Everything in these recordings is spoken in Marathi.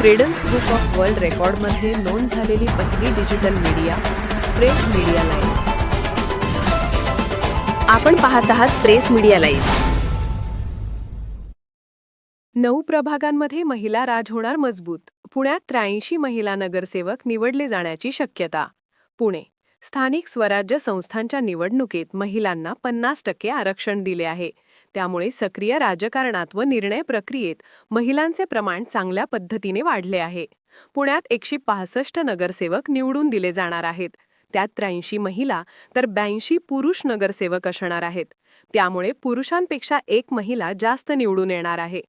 क्रेडन्स बुक ऑफ वर्ल्ड रेकॉर्डमध्ये नोंद झालेली पहिली digital media press media live आपण पाहत आहात प्रेस मीडिया लाईव्ह नऊ प्रभागांमध्ये महिला राज होणार मजबूत. पुण्यात त्र्याऐंशी महिला नगरसेवक निवडले जाण्याची शक्यता. पुणे. स्थानिक स्वराज्य संस्थांच्या निवडणुकीत महिलांना पन्नास टक्के आरक्षण दिले आहे. त्यामुळे सक्रिय राजकारणात व निर्णय प्रक्रियेत महिलांचे प्रमाण चांगल्या पद्धतीने वाढले आहे. पुण्यात एकशे पासष्ट नगरसेवक निवडून दिले जाणार आहेत. त्यात त्र्याऐंशी महिला तर ब्याऐंशी पुरुष नगरसेवक असणार आहेत. त्यामुळे पुरुषांपेक्षा एक महिला जास्त निवडून येणार आहे.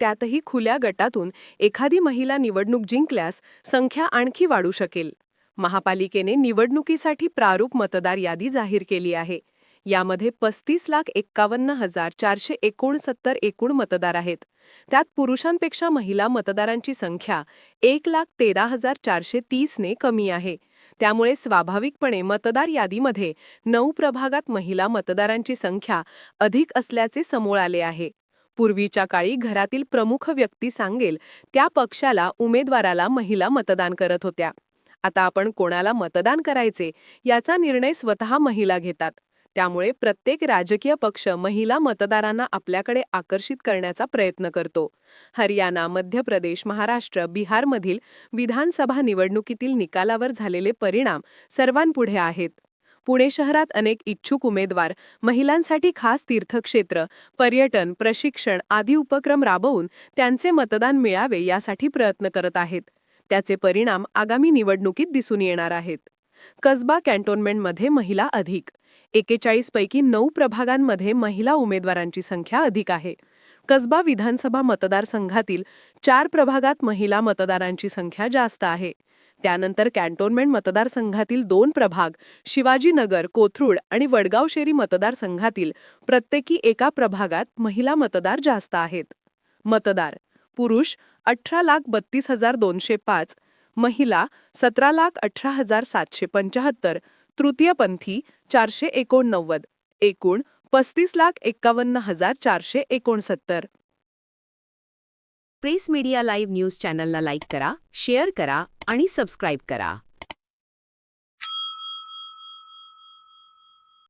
त्यातही खुल्या गटातून एखादी महिला निवडणूक जिंकल्यास संख्या आणखी वाढू शकेल. महापालिकेने निवडणुकीसाठी प्रारूप मतदार यादी जाहीर केली आहे. यामध्ये पस्तीस लाख एक्कावन्न हजार चारशे एकोणसत्तर एकूण मतदार आहेत. त्यात पुरुषांपेक्षा महिला मतदारांची संख्या एक लाख तेरा हजार चारशे तीसने कमी आहे. त्यामुळे स्वाभाविकपणे मतदार यादीमध्ये नऊ प्रभागात महिला मतदारांची संख्या अधिक असल्याचे समोर आले आहे. पूर्वीच्या काळी घरातील प्रमुख व्यक्ती सांगेल त्या पक्षाला उमेदवाराला महिला मतदान करत होत्या. आता आपण कोणाला मतदान करायचे याचा निर्णय स्वतः महिला घेतात. त्यामुळे प्रत्येक राजकीय पक्ष महिला मतदारांना आपल्याकडे आकर्षित करण्याचा प्रयत्न करतो. हरियाणा मध्य प्रदेश महाराष्ट्र बिहारमधील विधानसभा निवडणुकीतील निकालावर झालेले परिणाम सर्वांपुढे आहेत. पुणे शहरात अनेक इच्छुक उमेदवार महिलांसाठी खास तीर्थक्षेत्र पर्यटन प्रशिक्षण आदी उपक्रम राबवून त्यांचे मतदान मिळावे यासाठी प्रयत्न करत आहेत. त्याचे परिणाम आगामी निवडणुकीत दिसून येणार आहेत. कसबा कॅन्टोन्मेंटमध्ये महिला अधिक. एकेचाळीस पैकी नऊ प्रभागांमध्ये महिला उमेदवारांची संख्या अधिक आहे. कसबा विधानसभा मतदारसंघातील चार प्रभागात महिला मतदारांची संख्या जास्त आहे. त्यानंतर कॅन्टोन्मेंट मतदारसंघातील दोन प्रभाग शिवाजीनगर कोथरूड आणि वडगाव शेरी मतदारसंघातील प्रत्येकी एका प्रभागात महिला मतदार जास्त आहेत. मतदार पुरुष अठरा लाख बत्तीस हजार दोनशे पाच महिला सतरा लाख अठरा हजार सातशे पंचाहत्तर तृतीयपंथी चारशे एकोणनव्वद एकूण पस्तीस लाख एक्कावन्न हजार चारशे एकोणसत्तर. प्रेस मीडिया लाईव्ह न्यूज चॅनलला लाईक करा शेअर करा आणि सबस्क्राईब करा.